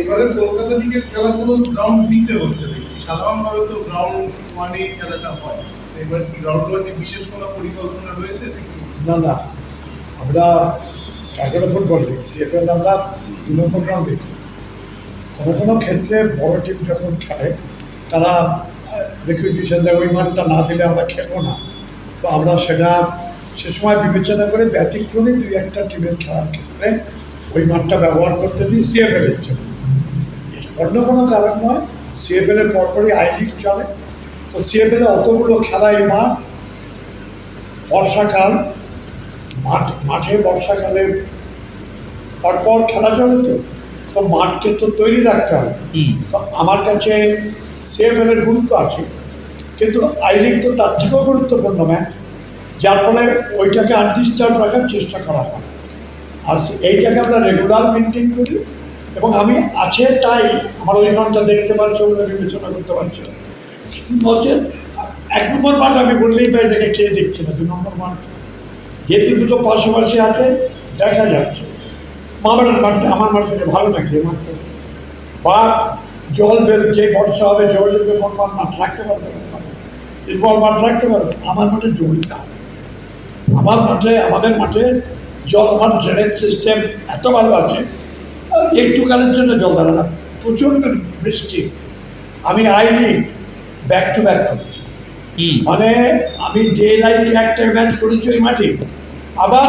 এবারে কলকাতা লিগের খেলাগুলো গ্রাউন্ড বিতে হচ্ছে দেখছি। সাধারণভাবে তো গ্রাউন্ড ওয়ানে খেলাটা হয়। এবার গ্রাউন্ড ওয়ানে বিশেষ কোনো পরিকল্পনা রয়েছে না না। আমরা ক্যালকাটা ফুটবল দেখছি। এটা আমরা দু নম্বর গ্রাউন্ড দেখি কোনো কোনো ক্ষেত্রে বড় টিম যখন খেলে, তারা রিকুইজিশন দেয়, ওই মাঠটা না দিলে আমরা খেলব না। তো আমরা সেটা সে সময় বিবেচনা করে ব্যতিক্রমী দুই একটা টিমের খেলার ক্ষেত্রে ওই মাঠটা ব্যবহার করতে দিই সিএফএলের জন্য। অন্য কোনো কারণ নয় সিএফএলের পরপরই আই লিগ চলে। তো সিএফএলে অতগুলো খেলা এই মাঠ বর্ষাকাল মাঠ মাঠে বর্ষাকালে পরপর খেলা চলে তো। তো মাঠকে তো তৈরি রাখতে হবে হুম। তো আমার কাছে সিএফএলের গুরুত্ব আছে। কিন্তু আই লিগ তো তার থেকেও গুরুত্বপূর্ণ ম্যাচ। যার ফলে ওইটাকে আনডিস্টার্ব রাখার চেষ্টা করা হয়। আর এইটাকে আমরা রেগুলার মেনটেন করি। এবং আমি আছে তাই আমার ওই ঘণ্টা দেখতে পাচ্ছ বলে বিবেচনা করতে পারছ। বলছে এক নম্বর মাঠ আমি বললেই পাই এটাকে কে দেখছে না, দু নম্বর মাঠ যেহেতু দুটো পাশাপাশি আছে, দেখা যাচ্ছে। মামার মাঠটা আমার মাঠ থেকে ভালো এই মাঠ থেকে বা জল বের যে বর্ষা হবে, জল বেরবে বলবার মাঠ রাখতে পারবে? বল মাঠ রাখতে পারবে? আমার মাঠে জল না। আমার মাঠে আমাদের মাঠে জল আমার ড্রেনেজ সিস্টেম এত ভালো আছে আর একটুখানের জন্য জল দাঁড়া না। প্রচণ্ড বৃষ্টি। আমি আইনি ব্যাক টু ব্যাক করেছি। মানে আমি ডে লাইটে একটা ম্যাচ করেছি ওই মাঠে আবার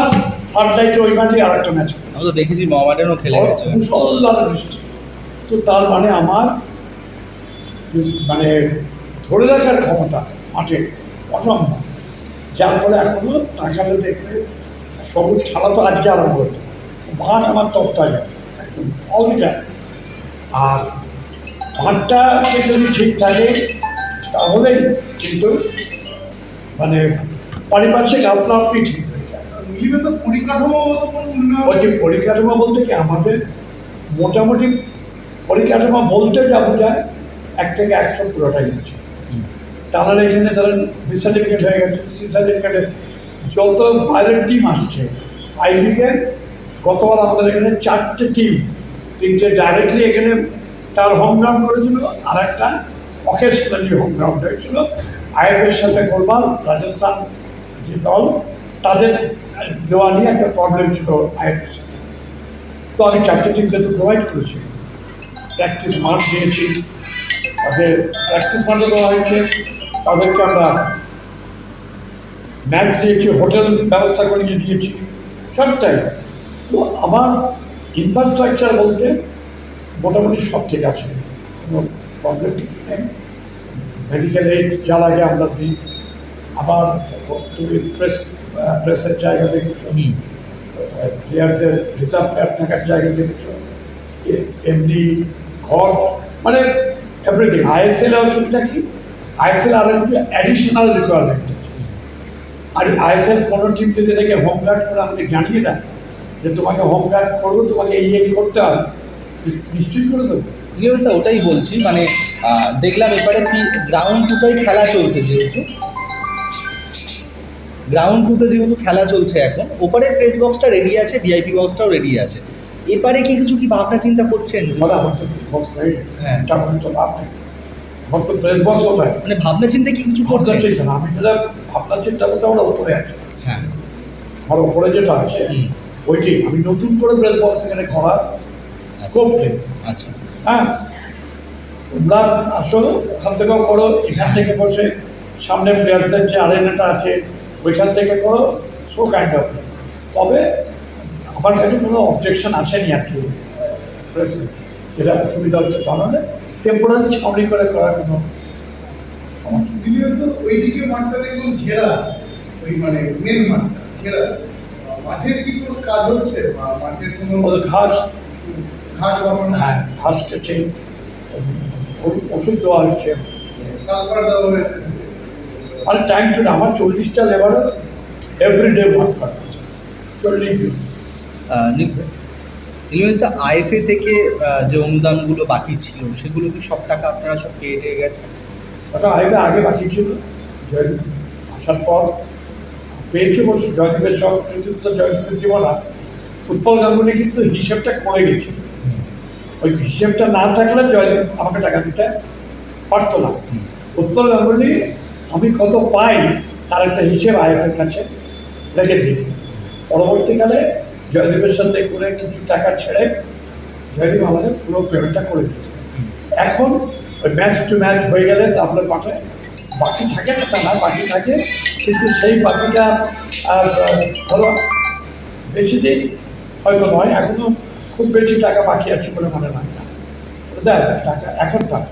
থার্ড লাইটে ওই মাঠে আর একটা ম্যাচ আমি তো দেখেছি মহামাডানও খেলে গেছে। মুসলধারে বৃষ্টি। তো তার মানে আমার মানে ধরে রাখার ক্ষমতা মাঠে অসম্ভব। যার ফলে এখনও তাকালে দেখবে সবুজ খেলা তো আজকে আরম্ভ হতো মাঠ আমার তত্ত্বায় একদম অল দি টাইম। আর মাঠটা যদি ঠিক থাকে তাহলেই কিন্তু মানে পারিপার্শ্বিক আপনা আপনি ঠিক হয়ে যায়। পরিকাঠামো বলছি পরিকাঠামো বলতে কি আমাদের মোটামুটি পরিকাঠামো বলতে যা বোঝায় এক থেকে একশো পুরোটাই আছে। তাহলে এখানে ধরেন বি সার্টিফিকেট হয়ে গেছে সি সার্টিফিকেটে যত বাইরের টিম আসছে আই লিগে গতবার আমাদের এখানে চারটে টিম তিনটে ডাইরেক্টলি এখানে তার হোম গ্রাউন্ড করেছিল আর একটা অকেশনালি হোম গ্রাউন্ড হয়েছিল আইএফের সাথে গোলমাল, রাজস্থান যে দল, তাদের দেওয়া নিয়ে একটা প্রবলেম ছিল আইএফের সাথে। তো আমি চারটে টিমকে তো প্রোভাইড করেছি। প্র্যাকটিস মাঠ দিয়েছি। তাদের প্র্যাকটিস মাঠে দেওয়া হয়েছে। তাদেরকে আমরা ম্যাচ দিয়েছি হোটেল ব্যবস্থা করিয়ে দিয়েছি। সবটাই। তো আমার ইনফ্রাস্ট্রাকচার বলতে মোটামুটি সব ঠিক আছে কোনো প্রবলেম কিছু নেই। মেডিকেল এইড যা লাগে আমরা দিই। আবার তুমি প্রেস প্রেসের জায়গা দেখেছ? প্লেয়ারদের রিজার্ভ প্লেয়ার থাকার জায়গা দেখেছ? এমনি ঘর মানে এভরিথিং আইএসএল অসুবিধা কি? আইএসএল আর একটু অ্যাডিশনাল রিকোয়ারমেন্ট আর আইএসএল কোনো টিম যদি এটাকে হোম গার্ড করে আমাকে জানিয়ে দেয় যে তোমাকে হোম গার্ড করব তোমাকে এই এই করতে হবে। নিশ্চয়ই করে দেবো। নিউজটা ওটাই বলছি মানে দেখলাম এবারে কি গ্রাউন্ড টুটাই খেলা চলছে যেহেতু। গ্রাউন্ড টুতে যেহেতু খেলা চলছে এখন ওপারে প্রেস বক্সটা রেডি আছে ভিআইপি বক্সটাও রেডি আছে। এপারে কি কিছু কি ভাবনা চিন্তা করছেন? মানে আমার তো বক্স নেই হ্যাঁ। এটা তো লাভ নেই। আমার তো প্রেস বক্স ওটাই। মানে ভাবনা চিন্তা কি কিছু করছেন? চিন্তা আমি যেটা ভাবনা চিন্তা বলতে আমরা উপরে আছে। হ্যাঁ। আমার উপরে যেটা আছে। ওইটি আমি নতুন করে প্রেস বক্স এখানে করার স্কোপ নেই। আচ্ছা। হ্যাঁ? তোমরা আসো ওখান থেকেও করো এখান থেকে বসে সামনে প্লেয়ারদের যে আরেনাটা আছে ওইখান থেকে করো সো কাইন্ড অফ তবে আমার কাছে কোনো অবজেকশন আসেনি আর কি প্রেসে যেটা অসুবিধা হচ্ছে তাহলে টেম্পোরারি ছাউনি করে করার কোনো সমস্যা ওইদিকে মাঠটা দেখুন ঘেরা আছে ওই মানে মেন মাঠটা ঘেরা আছে। মাঠের কি কোনো কাজ হচ্ছে? মাঠের কোনো ওদের ঘাস। ঘাস বসানো? হ্যাঁ ঘাস কেটে ওষুধ দেওয়া হচ্ছে। সালফার দেওয়া হয়েছে। মানে টাইম টু আমার চল্লিশটা লেবারের এভরিডে ওয়ার্ক করা। চল্লিশ জন নিউজটা আইএফএ থেকে যে অনুদানগুলো বাকি ছিল সেগুলো কি সব টাকা আপনারা সব পেয়ে টেয়ে গেছে ওটা আইবে আগে বাকি ছিল। আসার পর পেয়েছে বছর জয়দীপের সব কৃতিত্ব, জয়দীপের দিব উৎপল গাঙ্গুলি কিন্তু হিসেবটা করে গেছে। ওই হিসেবটা না থাকলে জয়দেব আমাকে টাকা দিতে পারতো না। উৎপল গাঙ্গুলি, আমি কত পাই, তার একটা হিসেব আয়তের কাছে রেখে দিয়েছি। পরবর্তীকালে জয়দেবের সাথে করে কিছু টাকা ছেড়ে জয়দেব আমাদের পুরো পেমেন্টটা করে দিয়েছে। এখন ওই ম্যাচ টু ম্যাচ হয়ে গেলে তারপরে পাঠায় বাকি থাকে না বাকি থাকে। কিন্তু সেই আহ, ধরো বেশি দিন হয়তো নয় এখনও খুব বেশি টাকা বাকি আছে বলে মনে হয় না। দেয় টাকা এখন পায়